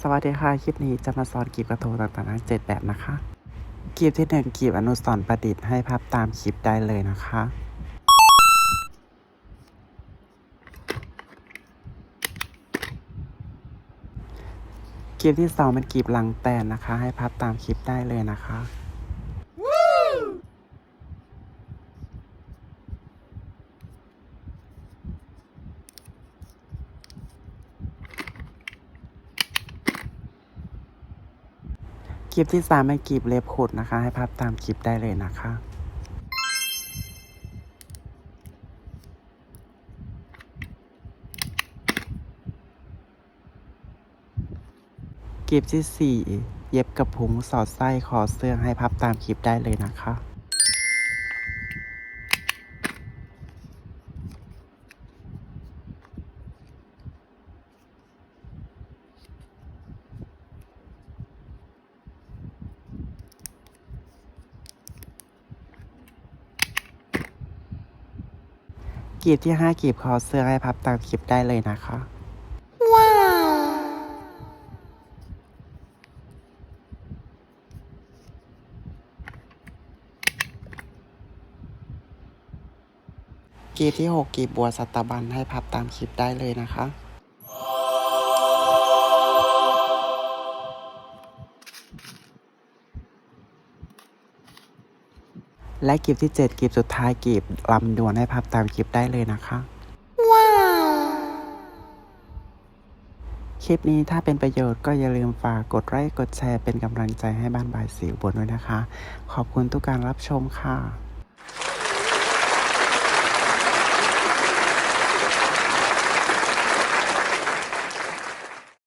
สวัสดีค่ะ คลิปนี้จะมาสอนกีบกระทงต่างๆทั้งเจ็ดแบบนะคะกีบที่หนึ่งกีบอนุสรณ์ประดิษฐ์ให้พับตามคลิปได้เลยนะคะกีบที่สองเป็นกีบลังแตนนะคะ ให้พับตามคลิปได้เลยนะคะ คลิปที่สามเป็นกีบเล็บขุดนะคะ ให้พับตามคลิปได้เลยนะคะคลิปที่สี่เย็บกระพุ้งสอดไส้คอเสื้อให้พับตามคลิปได้เลยนะคะ กีบที่ห้ากีบคอเสื้อให้พับตามคลิปได้เลยนะคะกีบที่หกกีบบัวสัตบันให้พับตามคลิปได้เลยนะคะ และกีบที่เจ็ดกีบสุดท้ายกีบลำดวนให้พับตามกลิบได้เลยนะคะคลิปนี้ถ้าเป็นประโยชน์ก็อย่าลืมฝากกดไลค์กดแชร์เป็นกำลังใจให้บ้านบายสิวบนด้วยนะคะ ขอบคุณทุกการรับชมค่ะ